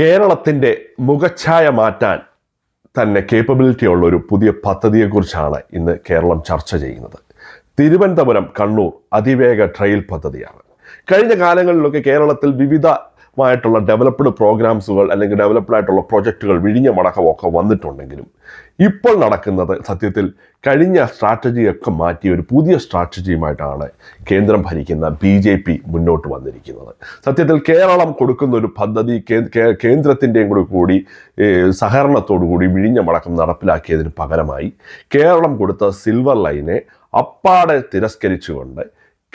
കേരളത്തിന്റെ മുഖച്ഛായ മാറ്റാൻ തന്നെ കേപ്പബിലിറ്റി ഉള്ള ഒരു പുതിയ പദ്ധതിയെക്കുറിച്ചാണ് ഇന്ന് കേരളം ചർച്ച ചെയ്യുന്നത്. തിരുവനന്തപുരം കണ്ണൂർ അതിവേഗ ട്രെയിൽ പദ്ധതിയാണ്. കഴിഞ്ഞ കാലങ്ങളിലൊക്കെ കേരളത്തിൽ വിവിധമായിട്ടുള്ള ഡെവലപ്ഡ് പ്രോഗ്രാംസുകൾ അല്ലെങ്കിൽ ഡെവലപ്ഡ് ആയിട്ടുള്ള പ്രൊജക്റ്റുകൾ വിഴിഞ്ഞ മടക്കമൊക്കെ വന്നിട്ടുണ്ടെങ്കിലും ഇപ്പോൾ നടക്കുന്നത് സത്യത്തിൽ കഴിഞ്ഞ സ്ട്രാറ്റജിയൊക്കെ മാറ്റി ഒരു പുതിയ സ്ട്രാറ്റജിയുമായിട്ടാണ് കേന്ദ്രം ഭരിക്കുന്ന ബി ജെ പി മുന്നോട്ട് വന്നിരിക്കുന്നത്. സത്യത്തിൽ കേരളം കൊടുക്കുന്ന ഒരു പദ്ധതി കേന്ദ്രത്തിന്റെയും കൂടി കൂടി സഹകരണത്തോടു കൂടി വിഴിഞ്ഞ മടക്കം നടപ്പിലാക്കിയതിന് പകരമായി കേരളം കൊടുത്ത സിൽവർ ലൈനെ അപ്പാടെ തിരസ്കരിച്ചുകൊണ്ട്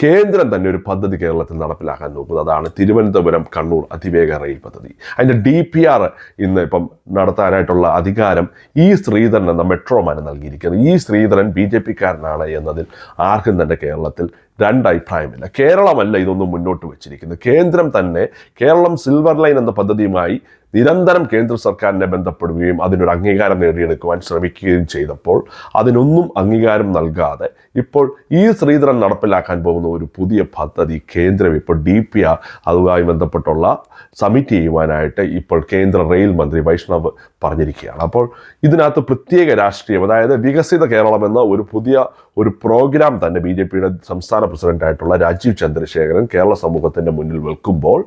കേന്ദ്രം തന്നെ ഒരു പദ്ധതി കേരളത്തിൽ നടപ്പിലാക്കാൻ നോക്കുന്നത്. അതാണ് തിരുവനന്തപുരം കണ്ണൂർ അതിവേഗ റെയിൽ പദ്ധതി. അതിന്റെ ഡി പി ആർ ഇന്ന് ഇപ്പം നടത്താനായിട്ടുള്ള അധികാരം ഈ ശ്രീധരൻ എന്ന മെട്രോമാന് നൽകിയിരിക്കുന്നത് ഈ ശ്രീധരൻ ബി ജെ പിക്കാരനാണ് എന്നതിൽ ആർക്കും തന്നെ കേരളത്തിൽ രണ്ടഭിപ്രായമില്ല കേരളമല്ല ഇതൊന്നും മുന്നോട്ട് വെച്ചിരിക്കുന്നത്. കേന്ദ്രം തന്നെ കേരളം സിൽവർ ലൈൻ എന്ന പദ്ധതിയുമായി നിരന്തരം കേന്ദ്ര സർക്കാരിനെ ബന്ധപ്പെടുകയും അതിനൊരു അംഗീകാരം നേടിയെടുക്കുവാൻ ശ്രമിക്കുകയും ചെയ്തപ്പോൾ അതിനൊന്നും അംഗീകാരം നൽകാതെ ഇപ്പോൾ ഈ ശ്രീധരൻ നടപ്പിലാക്കാൻ പോകുന്ന ഒരു പുതിയ പദ്ധതി കേന്ദ്രം ഇപ്പോൾ ഡി പി ആർ അതുമായി ബന്ധപ്പെട്ടുള്ള സമിറ്റ് ചെയ്യുവാനായിട്ട് ഇപ്പോൾ കേന്ദ്ര റെയിൽ മന്ത്രി വൈഷ്ണവ് പറഞ്ഞിരിക്കുകയാണ്. അപ്പോൾ ഇതിനകത്ത് പ്രത്യേക രാഷ്ട്രീയം അതായത് വികസിത കേരളം എന്ന ഒരു പുതിയ ഒരു പ്രോഗ്രാം തന്നെ ബി ജെ പിയുടെ സംസ്ഥാന പ്രസിഡന്റായിട്ടുള്ള രാജീവ് ചന്ദ്രശേഖരൻ കേരള സമൂഹത്തിന്റെ മുന്നിൽ വെക്കുമ്പോൾ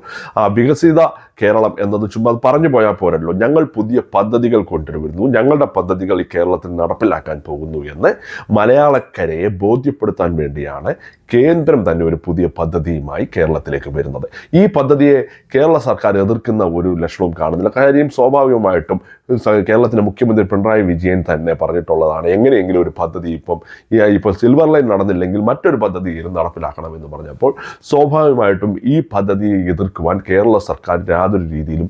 വികസിത കേരളം എന്നത് ചുമ്മാ പറഞ്ഞു പോയാൽ പോരല്ലോ. ഞങ്ങൾ പുതിയ പദ്ധതികൾ കൊണ്ടുവരുന്നു. ഞങ്ങളുടെ പദ്ധതികൾ ഈ കേരളത്തിൽ നടപ്പിലാക്കാൻ പോകുന്നു എന്ന് മലയാളക്കരയെ ബോധ്യപ്പെടുത്താൻ വേണ്ടിയാണ് കേന്ദ്രം തന്നെ ഒരു പുതിയ പദ്ധതിയുമായി കേരളത്തിലേക്ക് വരുന്നത്. ഈ പദ്ധതിയെ കേരള സർക്കാർ എതിർക്കുന്ന ഒരു ലക്ഷണവും കാണുന്നില്ല. കാര്യം സ്വാഭാവികമായിട്ടും കേരളത്തിന്റെ മുഖ്യമന്ത്രി പിണറായി വിജയൻ തന്നെ പറഞ്ഞിട്ടുള്ളതാണ്. എങ്ങനെയെങ്കിലും ഒരു പദ്ധതി ഇപ്പം ഇപ്പോൾ സിൽവർ ലൈൻ നടന്നില്ലെങ്കിൽ മറ്റൊരു പദ്ധതി നടപ്പിലാക്കണം എന്ന് പറഞ്ഞപ്പോൾ സ്വാഭാവികമായിട്ടും ഈ പദ്ധതിയെ എതിർക്കുവാൻ കേരള സർക്കാർ യാതൊരു രീതിയിലും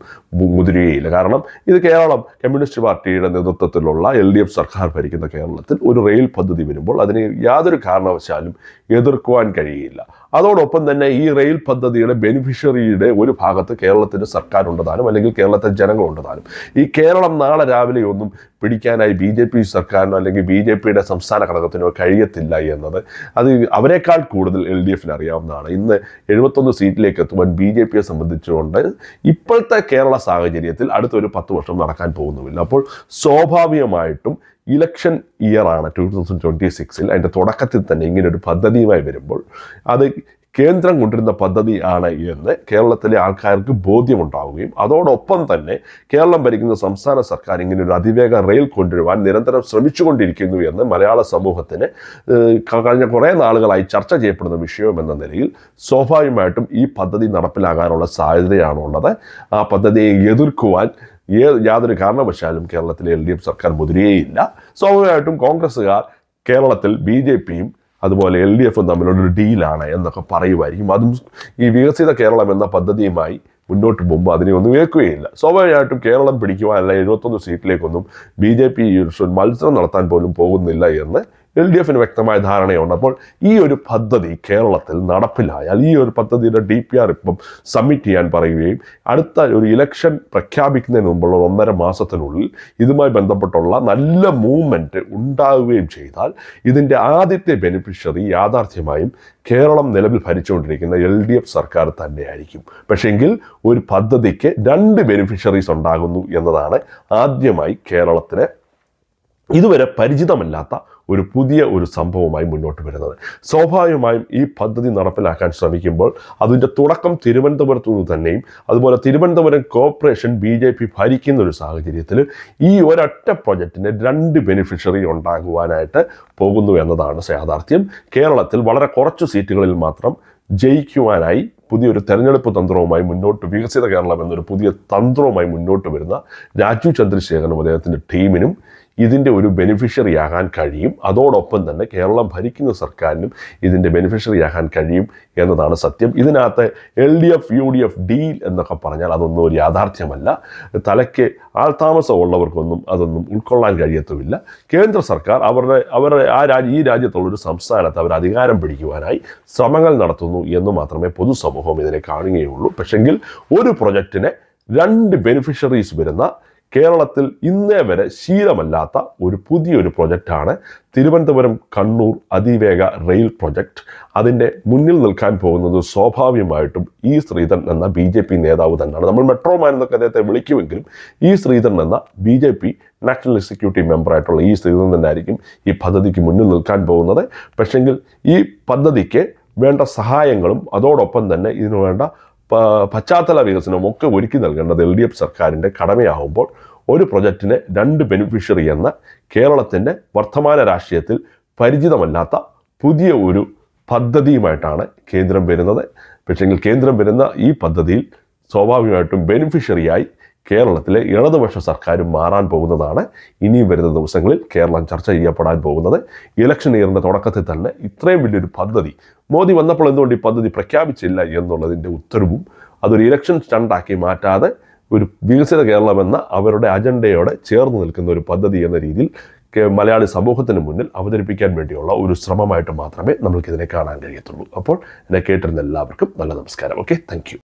മുതിരുകയില്ല. കാരണം ഇത് കേരളം കമ്മ്യൂണിസ്റ്റ് പാർട്ടിയുടെ നേതൃത്വത്തിലുള്ള എൽ ഡി എഫ് സർക്കാർ ഭരിക്കുന്ന കേരളത്തിൽ ഒരു റെയിൽ പദ്ധതി വരുമ്പോൾ അതിനെ യാതൊരു കാരണവശാലും എതിർക്കുവാൻ കഴിയില്ല. അതോടൊപ്പം തന്നെ ഈ റെയിൽ പദ്ധതിയുടെ ബെനിഫിഷ്യറിയുടെ ഒരു ഭാഗത്ത് കേരളത്തിന്റെ സർക്കാർ ഉണ്ടതാനും അല്ലെങ്കിൽ കേരളത്തെ ജനങ്ങൾ ഉണ്ടതാനും ഈ കേരളം നാളെ രാവിലെ ഒന്നും പിടിക്കാനായി ബി ജെ പി സർക്കാരിനോ അല്ലെങ്കിൽ ബി ജെ പിയുടെ സംസ്ഥാന ഘടകത്തിനോ കഴിയത്തില്ല എന്നത് അത് അവരെക്കാൾ കൂടുതൽ എൽ ഡി എഫിന് അറിയാവുന്നതാണ്. ഇന്ന് എഴുപത്തൊന്ന് സീറ്റിലേക്ക് എത്തുവാൻ ബി ജെ പിയെ സംബന്ധിച്ചുകൊണ്ട് ഇപ്പോഴത്തെ കേരള സാഹചര്യത്തിൽ അടുത്തൊരു പത്ത് വർഷം നടക്കാൻ പോകുന്നുമില്ല. അപ്പോൾ സ്വാഭാവികമായിട്ടും ഇലക്ഷൻ ഇയറാണ് ടു തൗസൻഡ് ട്വന്റി സിക്സിൽ. അതിന്റെ തുടക്കത്തിൽ തന്നെ ഇങ്ങനൊരു പദ്ധതിയുമായി വരുമ്പോൾ അത് കേന്ദ്രം കൊണ്ടിരുന്ന പദ്ധതി ആണ് എന്ന് കേരളത്തിലെ ആൾക്കാർക്ക് ബോധ്യമുണ്ടാവുകയും അതോടൊപ്പം തന്നെ കേരളം ഭരിക്കുന്ന സംസ്ഥാന സർക്കാർ ഇങ്ങനെ ഒരു അതിവേഗ റെയിൽ കൊണ്ടുവരുവാൻ നിരന്തരം ശ്രമിച്ചുകൊണ്ടിരിക്കുന്നു എന്ന് മലയാള സമൂഹത്തിന് കഴിഞ്ഞ കുറേ നാളുകളായി ചർച്ച ചെയ്യപ്പെടുന്ന വിഷയം എന്ന നിലയിൽ സ്വാഭാവികമായിട്ടും ഈ പദ്ധതി നടപ്പിലാകാനുള്ള സാധ്യതയാണുള്ളത്. ആ പദ്ധതിയെ എതിർക്കുവാൻ ഏ യാതൊരു കാരണവശാലും കേരളത്തിലെ എൽ ഡി എഫ് സർക്കാർ മുതിരുകയില്ല. സ്വാഭാവികമായിട്ടും കോൺഗ്രസ്സുകാർ കേരളത്തിൽ ബി ജെ പിയും അതുപോലെ എൽ ഡി എഫും തമ്മിലുള്ളൊരു ഡീലാണ് എന്നൊക്കെ പറയുമായിരിക്കും. അതും ഈ വികസിത കേരളം എന്ന പദ്ധതിയുമായി മുന്നോട്ട് പോകുമ്പോൾ അതിനെ ഒന്നും ഏൽക്കുകയില്ല. സ്വാഭാവികമായിട്ടും കേരളം പിടിക്കുവാനുള്ള എഴുപത്തൊന്ന് സീറ്റിലേക്കൊന്നും ബി ജെ പി മത്സരം നടത്താൻ പോലും പോകുന്നില്ല എന്ന് എൽ ഡി എഫിന് വ്യക്തമായ ധാരണയുണ്ട്. അപ്പോൾ ഈ ഒരു പദ്ധതി കേരളത്തിൽ നടപ്പിലായാൽ ഈ ഒരു പദ്ധതിയുടെ ഡി പി ആർ ഇപ്പം സബ്മിറ്റ് ചെയ്യാൻ പറയുകയും അടുത്ത ഒരു ഇലക്ഷൻ പ്രഖ്യാപിക്കുന്നതിന് മുമ്പുള്ള ഒന്നര മാസത്തിനുള്ളിൽ ഇതുമായി ബന്ധപ്പെട്ടുള്ള നല്ല മൂവ്മെന്റ് ഉണ്ടാവുകയും ചെയ്താൽ ഇതിന്റെ ആദ്യത്തെ ബെനിഫിഷ്യറി യാഥാർത്ഥ്യമായും കേരളം നിലവിൽ ഭരിച്ചുകൊണ്ടിരിക്കുന്ന എൽ ഡി എഫ് സർക്കാർ തന്നെയായിരിക്കും. പക്ഷേങ്കിൽ ഒരു പദ്ധതിക്ക് രണ്ട് ബെനിഫിഷ്യറീസ് ഉണ്ടാകുന്നു എന്നതാണ് ആദ്യമായി കേരളത്തിന് ഇതുവരെ പരിചിതമല്ലാത്ത ഒരു പുതിയ ഒരു സംഭവമായി മുന്നോട്ട് വരുന്നത്. സ്വാഭാവികമായും ഈ പദ്ധതി നടപ്പിലാക്കാൻ ശ്രമിക്കുമ്പോൾ അതിന്റെ തുടക്കം തിരുവനന്തപുരത്തു നിന്ന് തന്നെയും അതുപോലെ Thiruvananthapuram corporation B J P ഭരിക്കുന്ന ഒരു സാഹചര്യത്തിൽ ഈ ഒരൊറ്റ പ്രൊജക്റ്റിന് രണ്ട് ബെനിഫിഷ്യറി ഉണ്ടാകുവാനായിട്ട് പോകുന്നു എന്നതാണ് യാഥാർത്ഥ്യം. കേരളത്തിൽ വളരെ കുറച്ച് സീറ്റുകളിൽ മാത്രം ജയിക്കുവാനായി പുതിയൊരു തെരഞ്ഞെടുപ്പ് തന്ത്രവുമായി മുന്നോട്ട് വികസിത കേരളം എന്നൊരു പുതിയ തന്ത്രവുമായി മുന്നോട്ട് വരുന്ന രാജു ചന്ദ്രശേഖരനും അദ്ദേഹത്തിന്റെ ടീമിനും ഇതിന്റെ ഒരു ബെനിഫിഷ്യറി ആകാൻ കഴിയും. അതോടൊപ്പം തന്നെ കേരളം ഭരിക്കുന്ന സർക്കാരിനും ഇതിന്റെ ബെനിഫിഷ്യറി ആകാൻ കഴിയും എന്നതാണ് സത്യം. ഇതിനകത്ത് L D F U D F deal എന്നൊക്കെ പറഞ്ഞാൽ അതൊന്നും ഒരു യാഥാർത്ഥ്യമല്ല. തലയ്ക്ക് ആൾതാമസം ഉള്ളവർക്കൊന്നും അതൊന്നും ഉൾക്കൊള്ളാൻ കഴിയത്തുമില്ല. കേന്ദ്ര സർക്കാർ അവരുടെ അവരുടെ ആ രാജ്യ ഈ രാജ്യത്തുള്ളൊരു സംസ്ഥാനത്ത് അവർ അധികാരം പിടിക്കുവാനായി ശ്രമങ്ങൾ നടത്തുന്നു എന്ന് മാത്രമേ പൊതുസമൂഹം ഇതിനെ കാണുകയുള്ളൂ. പക്ഷെങ്കിൽ ഒരു പ്രൊജക്റ്റിനെ രണ്ട് ബെനിഫിഷ്യറീസ് വരുന്ന കേരളത്തിൽ ഇന്നേ വരെ ശീലമല്ലാത്ത ഒരു പുതിയൊരു പ്രൊജക്റ്റാണ് തിരുവനന്തപുരം കണ്ണൂർ അതിവേഗ റെയിൽ പ്രൊജക്റ്റ് അതിന്റെ മുന്നിൽ നിൽക്കാൻ പോകുന്നത് സ്വാഭാവികമായിട്ടും ഈ ശ്രീധൻ എന്ന ബി ജെ പി നേതാവ് തന്നെയാണ്. നമ്മൾ മെട്രോമാൻ എന്നൊക്കെ അദ്ദേഹത്തെ വിളിക്കുമെങ്കിലും ഈ ശ്രീധൻ എന്ന B J P national executive മെമ്പറായിട്ടുള്ള ഈ ശ്രീധൻ തന്നെ ആയിരിക്കും ഈ പദ്ധതിക്ക് മുന്നിൽ നിൽക്കാൻ പോകുന്നത്. പക്ഷെങ്കിൽ ഈ പദ്ധതിക്ക് വേണ്ട സഹായങ്ങളും അതോടൊപ്പം തന്നെ ഇതിനു വേണ്ട പശ്ചാത്തല വികസനവും ഒക്കെ ഒരുക്കി നൽകേണ്ടത് എൽ ഡി എഫ് സർക്കാരിന്റെ കടമയാകുമ്പോൾ ഒരു പ്രൊജക്റ്റിനെ രണ്ട് ബെനിഫിഷ്യറി എന്ന കേരളത്തിന്റെ വർത്തമാന രാഷ്ട്രീയത്തിൽ പരിചിതമല്ലാത്ത പുതിയ ഒരു പദ്ധതിയുമായിട്ടാണ് കേന്ദ്രം വരുന്നത്. പക്ഷേങ്കിൽ കേന്ദ്രം വരുന്ന ഈ പദ്ധതിയിൽ സ്വാഭാവികമായിട്ടും ബെനിഫിഷ്യറിയായി കേരളത്തിലെ ഇടതുപക്ഷ സർക്കാർ മാറാൻ പോകുന്നതാണ് ഇനിയും വരുന്ന ദിവസങ്ങളിൽ കേരളം ചർച്ച ചെയ്യപ്പെടാൻ പോകുന്നത്. ഇലക്ഷൻ ഇയറിന്റെ തുടക്കത്തിൽ തന്നെ ഇത്രയും വലിയൊരു പദ്ധതി. മോദി വന്നപ്പോൾ എന്തുകൊണ്ട് ഈ പദ്ധതി പ്രഖ്യാപിച്ചില്ല എന്നുള്ളതിന്റെ ഉത്തരവും അതൊരു ഇലക്ഷൻ സ്റ്റണ്ടാക്കി മാറ്റാതെ ഒരു വികസിത കേരളമെന്ന അവരുടെ അജണ്ടയോടെ ചേർന്ന് നിൽക്കുന്ന ഒരു പദ്ധതി എന്ന രീതിയിൽ മലയാളി സമൂഹത്തിന് മുന്നിൽ അവതരിപ്പിക്കാൻ വേണ്ടിയുള്ള ഒരു ശ്രമമായിട്ട് മാത്രമേ നമുക്കിതിനെ കാണാൻ കഴിയത്തുള്ളൂ. അപ്പോൾ എന്നെ കേട്ടിരുന്ന എല്ലാവർക്കും നല്ല നമസ്കാരം. Okay thank